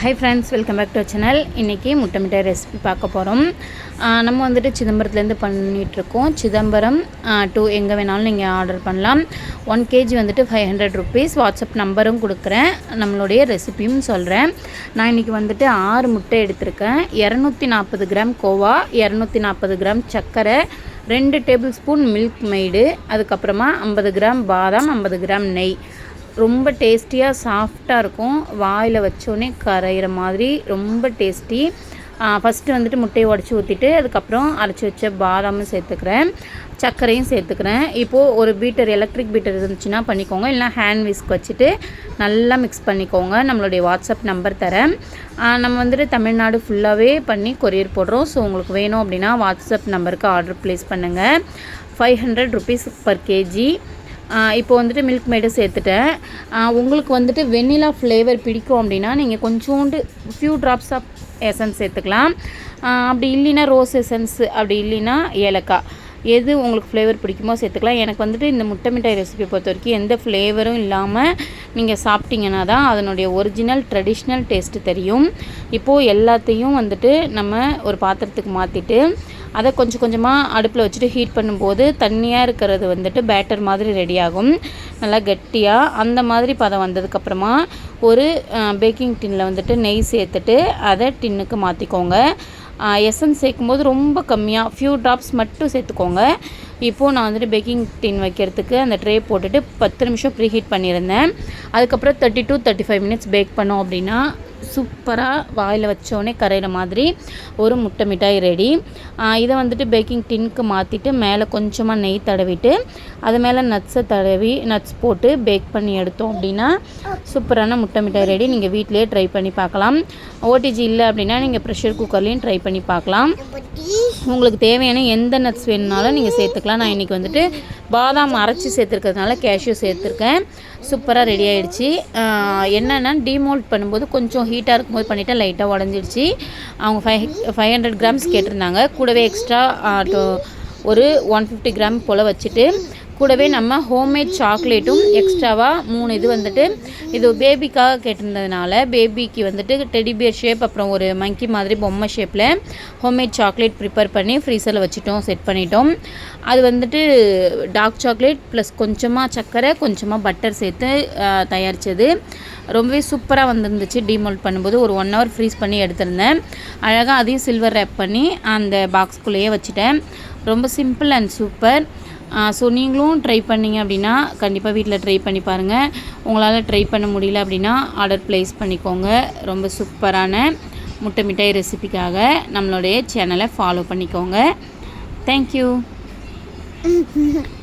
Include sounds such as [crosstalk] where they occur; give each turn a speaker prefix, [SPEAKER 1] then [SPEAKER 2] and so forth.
[SPEAKER 1] Hi friends welcome back to channel இன்றைக்கி முட்டை மிட்டாய் ரெசிபி பார்க்க போகிறோம் நம்ம வந்துட்டு சிதம்பரத்துலேருந்து பண்ணிகிட்ருக்கோம் சிதம்பரம் டூ எங்கே வேணாலும் நீங்கள் ஆர்டர் பண்ணலாம். ஒன் கேஜி வந்துட்டு ஃபைவ் ஹண்ட்ரட் ருபீஸ் வாட்ஸ்அப் நம்பரும் கொடுக்குறேன். நம்மளுடைய ரெசிபியும் சொல்கிறேன் நான் இன்றைக்கி வந்துட்டு ஆறு முட்டை எடுத்திருக்கேன். இரநூத்தி நாற்பது கிராம் கோவா இரநூத்தி நாற்பது கிராம் சர்க்கரை ரெண்டு டேபிள் ஸ்பூன் மில்க் மெய்டு அதுக்கப்புறமா ஐம்பது கிராம் பாதாம் ஐம்பது கிராம் நெய். ரொம்ப டேஸ்டியாக சாஃப்டாக இருக்கும். வாயில் வச்சோடனே கரையிற மாதிரி ரொம்ப டேஸ்டி. ஃபஸ்ட்டு வந்துட்டு முட்டையை உடச்சி ஊற்றிட்டு அதுக்கப்புறம் அரைச்சி வச்ச பாதாமும் சேர்த்துக்கிறேன். சர்க்கரையும் சேர்த்துக்கிறேன். இப்போது ஒரு பீட்டர் எலக்ட்ரிக் பீட்டர் இருந்துச்சுன்னா பண்ணிக்கோங்க. இல்லைனா ஹேண்ட் விஸ்க் வச்சுட்டு நல்லா மிக்ஸ் பண்ணிக்கோங்க. நம்மளுடைய வாட்ஸ்அப் நம்பர் தரேன். நம்ம வந்துட்டு தமிழ்நாடு ஃபுல்லாகவே பண்ணி கொரியர் போடுறோம். ஸோ உங்களுக்கு வேணும் அப்படின்னா வாட்ஸ்அப் நம்பருக்கு ஆர்டர் ப்ளேஸ் பண்ணுங்கள் five hundred rupees per KG இப்போ வந்துட்டு மில்க் மேடு சேர்த்துட்டேன். உங்களுக்கு வந்துட்டு வெண்ணிலா ஃப்ளேவர் பிடிக்கும் அப்படின்னா நீங்கள் கொஞ்சோண்டு ஃபியூ ட்ராப்ஸ் ஆஃப் எசன்ஸ் சேர்த்துக்கலாம். அப்படி இல்லைன்னா ரோஸ் எசன்ஸ் அப்படி இல்லைன்னா ஏலக்காய். எது உங்களுக்கு ஃப்ளேவர் பிடிக்குமோ சேர்த்துக்கலாம். எனக்கு வந்துட்டு இந்த முட்டை மிட்டாய் ரெசிபி பொறுத்த வரைக்கும் எந்த ஃப்ளேவரும் இல்லாமல் நீங்கள் சாப்பிட்டீங்கன்னா தான் அதனுடைய ஒரிஜினல் ட்ரெடிஷ்னல் டேஸ்ட்டு தெரியும். இப்போது எல்லாத்தையும் வந்துட்டு நம்ம ஒரு பாத்திரத்துக்கு மாற்றிட்டு அதை கொஞ்சம் கொஞ்சமாக அடுப்பில் வச்சுட்டு ஹீட் பண்ணும்போது தண்ணியாக இருக்கிறது வந்துட்டு பேட்டர் மாதிரி ரெடி ஆகும். நல்லா கெட்டியாக அந்த மாதிரி பதம் வந்ததுக்கப்புறமா ஒரு பேக்கிங் டின்னில் வந்துட்டு நெய் சேர்த்துட்டு அதை டின்னுக்கு மாற்றிக்கோங்க எசன்ஸ் சேர்க்கும்போது ரொம்ப கம்மியாக ஃபியூ ட்ராப்ஸ் மட்டும் சேர்த்துக்கோங்க. இப்போது நான் வந்துட்டு பேக்கிங் டின் வைக்கிறதுக்கு அந்த ட்ரே போட்டுட்டு பத்து நிமிஷம் ப்ரீ ஹீட் பண்ணியிருந்தேன். அதுக்கப்புறம் thirty to thirty five minutes bake பண்ணோம் அப்படின்னா சூப்பராக வாயில் வச்சோடனே கரையிற மாதிரி ஒரு முட்டை மிட்டாய் ரெடி இதை வந்துட்டு பேக்கிங் டின்க்கு மாற்றிட்டு மேலே கொஞ்சமாக நெய் தடவிட்டு அது மேலே நட்ஸை தடவி நட்ஸ் போட்டு பேக் பண்ணி எடுத்தோம் அப்படின்னா சூப்பரான முட்டை மிட்டாய் ரெடி நீங்கள் வீட்டிலேயே ட்ரை பண்ணி பார்க்கலாம். ஓடிஜி இல்லை அப்படின்னா நீங்கள் ப்ரெஷர் குக்கர்லேயும் ட்ரை பண்ணி பார்க்கலாம். உங்களுக்கு தேவையான எந்த நட்ஸ் வேணுனாலும் நீங்கள் சேர்த்துக்கலாம். நான் இன்றைக்கி வந்துட்டு பாதாம் அரைச்சி சேர்த்துருக்கிறதுனால கேஷ்யூ சேர்த்துருக்கேன். சூப்பராக ரெடி ஆகிடுச்சு என்னென்னா டிமோல்ட் பண்ணும்போது கொஞ்சம் ஹீட்டாக இருக்கும்போது பண்ணிவிட்டேன் லைட்டாக உடஞ்சிடுச்சு. அவங்க ஃபைவ் ஃபைவ் ஹண்ட்ரட் கிராம்ஸ் கேட்டிருந்தாங்க. கூடவே எக்ஸ்ட்ரா ஒரு ஒன் ஃபிஃப்டி கிராம் போல் வச்சுட்டு கூடவே நம்ம ஹோம்மேட் சாக்லேட்டும் எக்ஸ்ட்ராவாக மூணு இது வந்துட்டு இது பேபிக்காக கேட்டிருந்ததுனால பேபிக்கு வந்துட்டு டெடிபியர் ஷேப் அப்புறம் ஒரு மங்கி மாதிரி பொம்மை ஷேப்பில் ஹோம்மேட் சாக்லேட் ப்ரிப்பேர் பண்ணி ஃப்ரீசரில் வச்சுட்டோம் செட் பண்ணிட்டோம். அது வந்துட்டு டார்க் சாக்லேட் ப்ளஸ் கொஞ்சமாக சர்க்கரை கொஞ்சமாக பட்டர் சேர்த்து தயாரித்தது ரொம்பவே சூப்பராக வந்துருந்துச்சு. டிமோல்ட் பண்ணும்போது ஒரு ஒன் ஹவர் ஃப்ரீஸ் பண்ணி எடுத்திருந்தேன். அழகாக அதையும் சில்வர் ரேப் பண்ணி அந்த பாக்ஸ்குள்ளேயே வச்சுட்டேன். ரொம்ப சிம்பிள் அண்ட் சூப்பர் ஸோ நீங்களும் ட்ரை பண்ணிங்க அப்படின்னா கண்டிப்பாக வீட்டில் ட்ரை பண்ணி பாருங்கள் உங்களால் ட்ரை பண்ண முடியல அப்படின்னா ஆர்டர் ப்ளேஸ் பண்ணிக்கோங்க. ரொம்ப சூப்பரான முட்டை மிட்டாய் ரெசிபிக்காக நம்மளுடைய சேனலை ஃபாலோ பண்ணிக்கோங்க. தேங்க்யூ [laughs]